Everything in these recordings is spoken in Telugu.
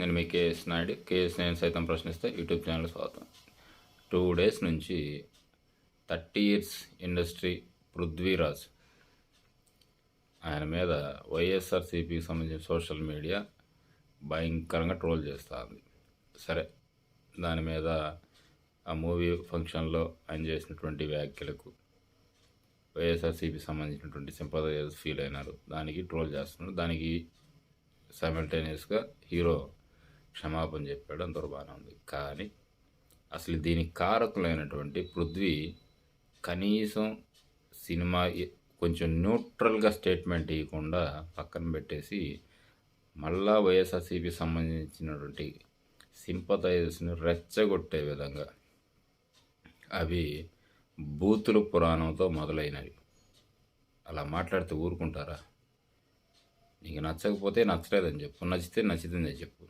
నేను మీ కేఎస్ నాయుడు. కేఎస్ నేను సైతం ప్రశ్నిస్తే యూట్యూబ్ ఛానల్ స్వాగతం. టూ డేస్ నుంచి థర్టీ ఇయర్స్ ఇండస్ట్రీ పృథ్వీరాజ్. ఆయన మీద వైఎస్ఆర్సీపీకి సంబంధించిన సోషల్ మీడియా భయంకరంగా ట్రోల్ చేస్తుంది. సరే దాని మీద ఆ మూవీ ఫంక్షన్లో ఆయన చేసినటువంటి వ్యాఖ్యలకు వైఎస్ఆర్సీపీ సంబంధించినటువంటి సింపదైజర్స్ ఫీల్ అయినారు. దానికి ట్రోల్ చేస్తున్నారు. దానికి సైమల్టేనియస్గా హీరో క్షమాపణ చెప్పాడు అంతవరకు బాగానే ఉంది. కానీ అసలు దీనికి కారకులైనటువంటి పృథ్వీ కనీసం సినిమా కొంచెం న్యూట్రల్గా స్టేట్మెంట్ ఇవ్వకుండా పక్కన పెట్టేసి మళ్ళా వైఎస్ఆర్సీపీ సంబంధించినటువంటి సింపతైజర్స్ని రెచ్చగొట్టే విధంగా అవి బూతులు పురాణంతో మొదలైనవి. అలా మాట్లాడితే ఊరుకుంటారా? నీకు నచ్చకపోతే నచ్చలేదని చెప్పు నచ్చితే నచ్చిందని చెప్పు.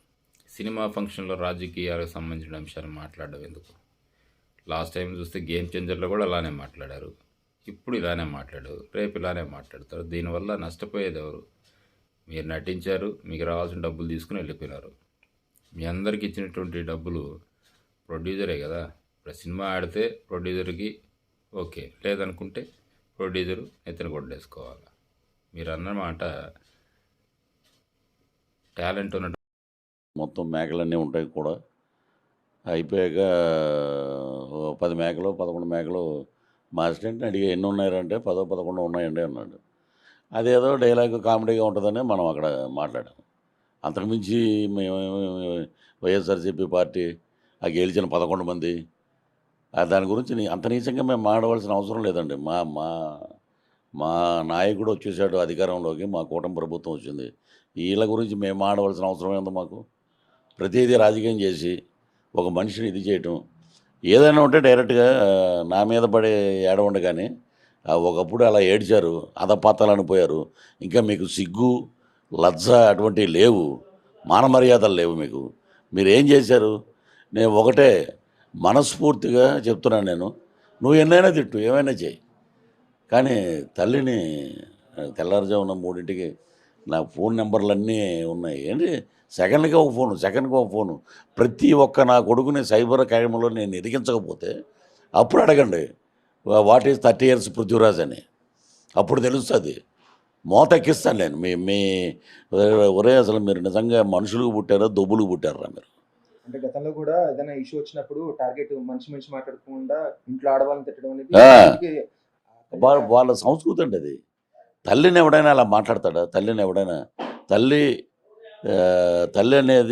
సినిమా ఫంక్షన్లో రాజకీయాలకు సంబంధించిన అంశాలు మాట్లాడడం ఎందుకు? లాస్ట్ టైం చూస్తే గేమ్ చేంజర్లో కూడా అలానే మాట్లాడారు. ఇప్పుడు ఇలానే మాట్లాడారు. రేపు ఇలానే మాట్లాడతారు. దీనివల్ల నష్టపోయేది ఎవరు? మీరు నటించారు మీకు రావాల్సిన డబ్బులు తీసుకుని వెళ్ళిపోయినారు. మీ అందరికి ఇచ్చినటువంటి డబ్బులు ప్రొడ్యూసరే కదా? ఇప్పుడు సినిమా ఆడితే ప్రొడ్యూసర్కి ఓకే. లేదనుకుంటే ప్రొడ్యూసరు ఎత్తిన కొట్టేసుకోవాలి మీరు అన్నమాట టాలెంట్ ఉన్న మొత్తం మేకలన్నీ ఉంటాయి కూడా. అయిపోయాక పది మేకలు పదకొండు మేకలు మా అసిస్టెంట్ని అడిగి ఎన్ని ఉన్నాయంటే పదో పదకొండు ఉన్నాయండి అన్నాడు. అదేదో డైలాగ్ కామెడీగా ఉంటుందని మనం అక్కడ మాట్లాడాం. అంతకుమించి వైఎస్ఆర్సీపీ పార్టీ ఆ గెలిచిన పదకొండు మంది దాని గురించి అంత నీచంగా మేము మాడవలసిన అవసరం లేదండి. మా మా మా నాయకుడు వచ్చేసాడు అధికారంలోకి మా కూటమి ప్రభుత్వం వచ్చింది. వీళ్ళ గురించి మేము మాడవలసిన అవసరం ఏందో మాకు? ప్రతిదీ రాజకీయం చేసి ఒక మనిషిని ఇది చేయటం. ఏదైనా ఉంటే డైరెక్ట్గా నా మీద పడే ఏడ ఉండగానే ఒకప్పుడు అలా ఏడ్చారు అధపాతాలని పోయారు. ఇంకా మీకు సిగ్గు లజ్జ అటువంటివి లేవు. మానమర్యాదలు లేవు మీకు. మీరు ఏం చేశారు? నేను ఒకటే మనస్ఫూర్తిగా చెప్తున్నాను నేను. నువ్వు ఎన్నైనా తిట్టు ఏమైనా చేయి. కానీ తల్లిని తెల్లారుజామున మూడింటికి నా ఫోన్ నెంబర్లన్నీ ఉన్నాయి. ఏంటి? సెకండ్కి ఒక ఫోను సెకండ్కి ఒక ఫోను. ప్రతి ఒక్క నా కొడుకుని సైబర్ క్రైమ్లో నేను ఎదిగించకపోతే అప్పుడు అడగండి what is thirty years Prithviraj అని. అప్పుడు తెలుస్తుంది. మోతెక్కిస్తాను నేను. మీ మీ ఒరే అసలు మీరు నిజంగా మనుషులకు పుట్టారా దొబ్బులకు పుట్టారా మీరు? అంటే గతంలో కూడా ఏదైనా ఇష్యూ వచ్చినప్పుడు టార్గెట్ మనిషి మనిషి మాట్లాడకుండా ఇంట్లో ఆడవాళ్ళని తిట్టడం అనేది వాళ్ళ సంస్కృతి అండి అది. తల్లిని ఎవడైనా అలా మాట్లాడతాడా? తల్లిని ఎవడైనా తల్లి తల్లి అనేది